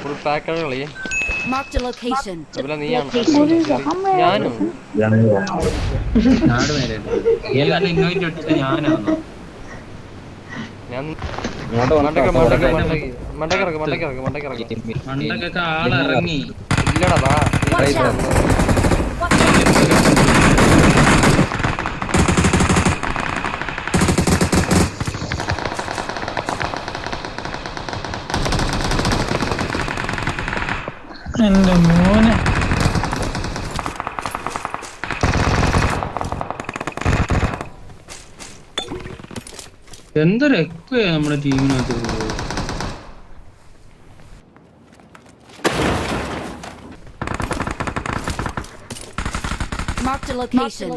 Full പാക്കാണ് കളി. Marked location location. അതുപോലെ നീയാണ്. ഞാനും. ഞാൻ ഇങ്ങോട്ട് മണ്ടയ്ക്ക് വന്നോ മണ്ടയ്ക്ക് മണ്ടയ്ക്ക്. മണ്ടയ്ക്കിറക്ക് മണ്ടയ്ക്കിറക്ക് മണ്ടയ്ക്കിറക്ക് മണ്ടൊക്കെ ആളിറങ്ങി ഇല്ലടാ വാ Watch out! Watch out! എന്റെ മോനെ. എന്തൊരു എക്കോയാ നമ്മുടെ ടീമിനകത്ത്? Marked a location.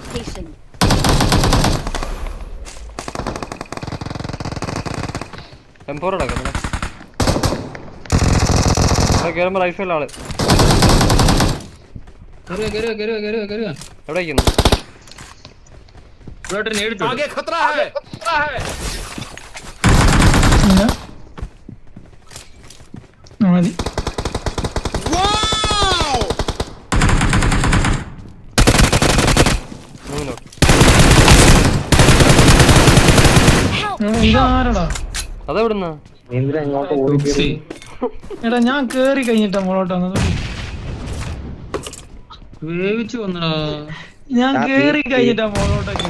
കേറുമ്പോ റൈഫിലുള്ള ആൾ. എവിടെ മതി. അതെവിടുന്നാ. എടാ ഞാൻ കേറി കഴിഞ്ഞിട്ടാ മോളോട്ട് വന്നത്. വേവിച്ചു വന്നടാ. ഞാൻ കേറി കഴിഞ്ഞിട്ടാ മോളോട്ടൊക്കെ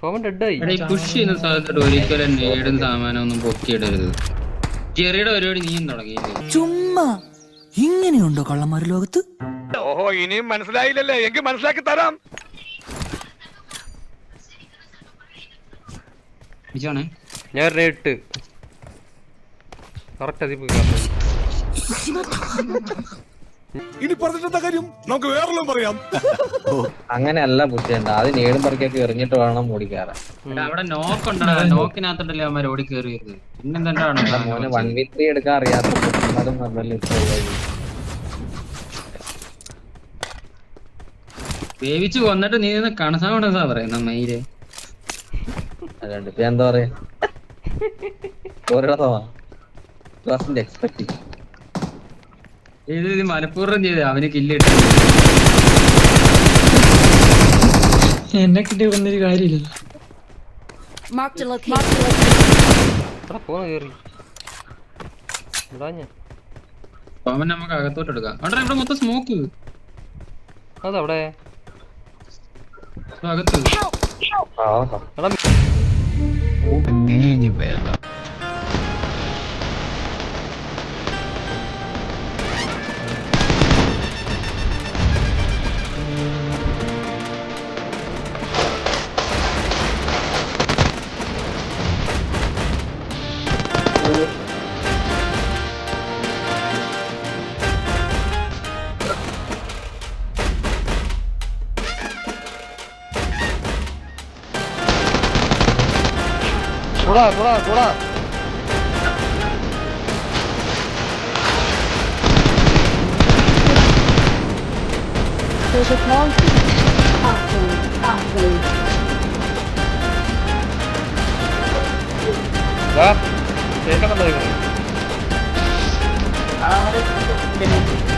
സോമൻ ഡെഡായി പുഷ് ചെയ്യുന്ന സ്ഥലത്തോട്ട് ഒരിക്കലും നേടും സാമാനം ഒന്നും പൊക്കിയിടരുത്. ചെറിയുടെ പരിപാടി നീയും തുടങ്ങിയില്ലേ ചുമ്മാ. ഇങ്ങനെയുണ്ടോ കള്ളന്മാര് ലോകത്ത്? ഓഹോ ഇനിയും മനസ്സിലായില്ലല്ലേ? എങ്കിൽ മനസ്സിലാക്കി തരാം. ഞാൻ കറക്റ്റ് അതിപ്പോ. ഇനി പറഞ്ഞിട്ടെന്താ കാര്യം? നമുക്ക് വേറെല്ലാം പറയാം. അങ്ങനെയല്ല ബുദ്ധിയുണ്ട് അത് നേടും പറക്കൊക്കെ എറിഞ്ഞിട്ട് വേണം ഓടി കയറാൻ. അവിടെ അവിടെ നോക്കുണ്ടടാ നോക്കിനകത്തോട്ടല്ലേ അവന്മാർ ഓടി കയറിയത്? പിന്നെന്താണ് മോനെ വൺ വി ത്രീ എടുക്കാൻ അറിയാത്ത പറഞ്ഞല്ലോ ഉള്ളത്. വേവിച്ച് കൊന്നിട്ട് നീ നിന്ന് കണസാവണസാ പറയുന്ന മയിൽ? അതുകൊണ്ട് ഇപ്പൊ എന്താ പറയാ? ഒരിടത്തോ ക്ലാസിന്റെ എക്സ്പെക്ട് ഇത് ഇത് മനഃപൂർവം ചെയ്ത. അവന് കില്ലിട്ട് എന്നെ കിട്ടി വന്നൊരു കാര്യമില്ല. Marked a location. അവൻ നമുക്ക് അകത്തോട്ട് എടുക്കാം. അവിടെ ഇവിടെ മൊത്തം സ്മോക്ക് അതവിടെ? അകത്ത്. 돌아 돌아 돌아 그래서 다운트 앞으로 와? 내일 간다 이거 아, 그래.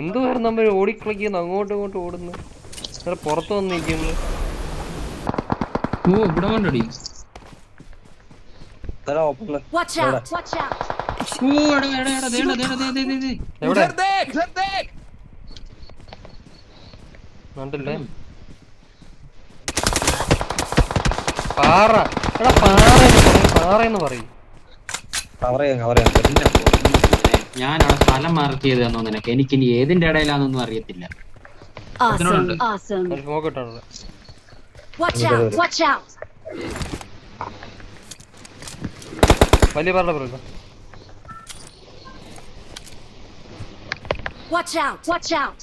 എന്തുവായിരുന്നു നമ്മൾ ഓടിക്കളിക്കുന്നു? അങ്ങോട്ടും ഇങ്ങോട്ടും ഓടുന്നു. പുറത്തു പുറത്ത് വന്ന് നിൽക്കുന്നു. ഓ ഇവിടെ കൊണ്ടടി? പാറ എടാ പാറ. എന്ന് പറയും പാറ എന്ന് പറയും ഞാൻ അവിടെ സ്ഥലം മാർക്ക് ചെയ്ത് തന്നോ നിനക്ക് എനിക്ക് ഇനി ഏതിന്റെ ഇടയിലാണെന്നൊന്നും അറിയത്തില്ല Awesome! Awesome! ഒരു സ്മോക്ക് ഇട്ടാണ് Watch out! Watch out! വലിയ പറഞ്ഞ പറയില്ല Watch out! Watch out!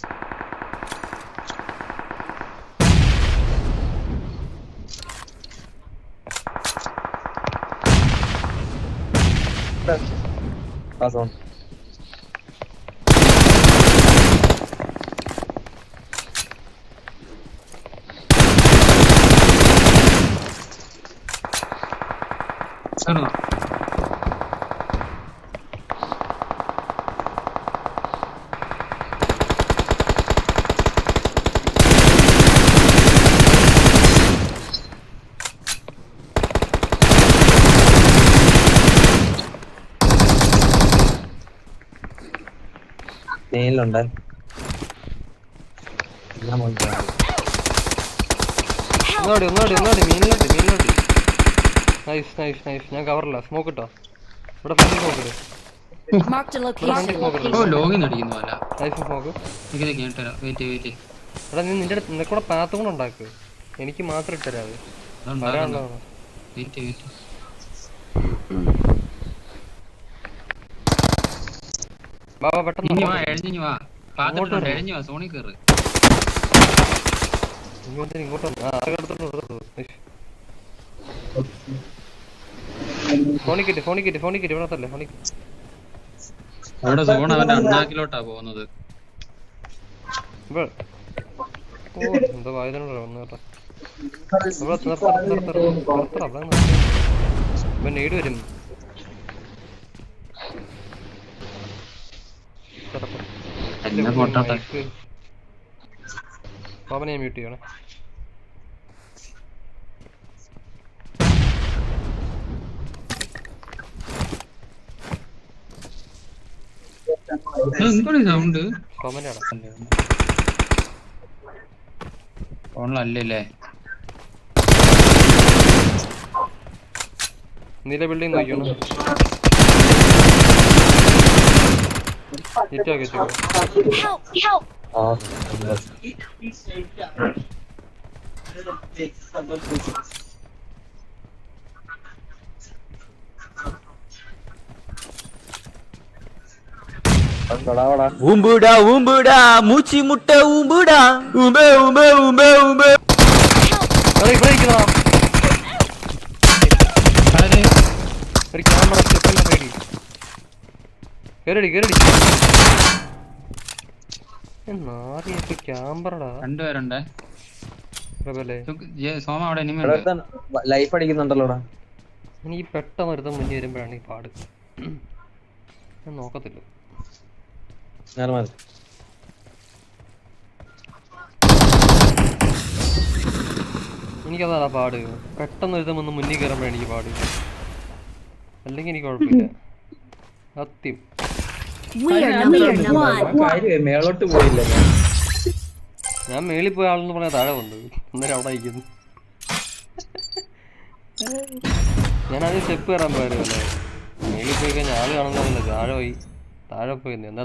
That's zone തീർന്നോ? മെയിലുണ്ട് എല്ലാം പോയി. ഒന്നാടി ഒന്നാടി ഒന്നാടി മീനിലോട്ട് മീനിലോട്ട് നൈസ് നൈസ് നൈസ് ഞാൻ കവറില്ല സ്മോക്ക് ഇട്ടോ. ഇവിടെ ഫ്രണ്ട് സ്മോക്ക് ഇട്. നിന്റെ അടുത്ത് നിനക്കൂടെ പാത്ത് കൂടെ ഉണ്ടാക്ക്. എനിക്ക് മാത്രം ഇട്ടരാ അത്. വരാനുള്ളതാണ് വെയിറ്റ് വെയിറ്റ് ബാബാ പെട്ടെന്ന് വാ എഴഞ്ഞു വാ. പാത്തിട്ടുണ്ട് എഴഞ്ഞു വാ സോണി കയറ് ഇങ്ങോട്ട് ഇങ്ങോട്ട്. ആ എടുത്തോണ്ട് വരൂ, എടുത്തോണ്ട് വരൂ. നൈസ്. ഫോണിൽ കിട്ടി ഫോണിൽ കിട്ടി ഫോണിൽ കിട്ടി ഇവിടെ തന്നെ ഫോണിൽ. അവിടെ സോൺ അവന്റെ അണ്ണാക്കിലോട്ടാ പോകുന്നത്. ഓ എന്താ വായനോട് വന്നു കേട്ടോ. ഇവിടെ നിർത്ത നിർത്ത നിർത്തറ അവിടെ ഇവൻ നേടി വരും. കിടപ്പ്. എന്നെ മ്യൂട്ട് ചെയ്യണേ. സൗണ്ട്. ഫോണിലല്ലേ നീല ബിൽഡിംഗ് നോക്കിയോ ഹിറ്റ് വെച്ചോ ഊമ്പുടാ ഊമ്പുടാ മൂച്ചി മുട്ട ഊമ്പുടാ. ഉമ്പേ ഉമ്പേ ഉമ്പേ ഉമ്പേ ഒരു ക്യാമറ സോമ ലൈഫ് എനിക്ക് പെട്ടെന്ന് ഒരുത്തം മുന്നേ വരുമ്പോഴാണ് ഈ പാട്. ഞാൻ നോക്കത്തില്ല. മതി എനിക്കതാണ് പാട്. പെട്ടെന്ന് ഒരുത്തം വന്ന് മുന്നിൽ കയറുമ്പോഴാണ് എനിക്ക് പാട്. അല്ലെങ്കിൽ എനിക്ക് കുഴപ്പമില്ല. സത്യം. We are number one. കാര്യമേ മേളോട്ട് പോയില്ല ഞാൻ. മേളിൽ പോയ ആളെന്ന് പറഞ്ഞാൽ താഴെ കൊണ്ട് അന്നേരം അവിടെ ഇരിക്കുന്നു. ഞാൻ ആദ്യം സ്റ്റെപ്പ് കയറാൻ പോയാലോ മേളിൽ പോയി കഴിഞ്ഞാൽ ആൾ കാണുന്നില്ല താഴെ പോയി. താഴെ പോയി. എന്താ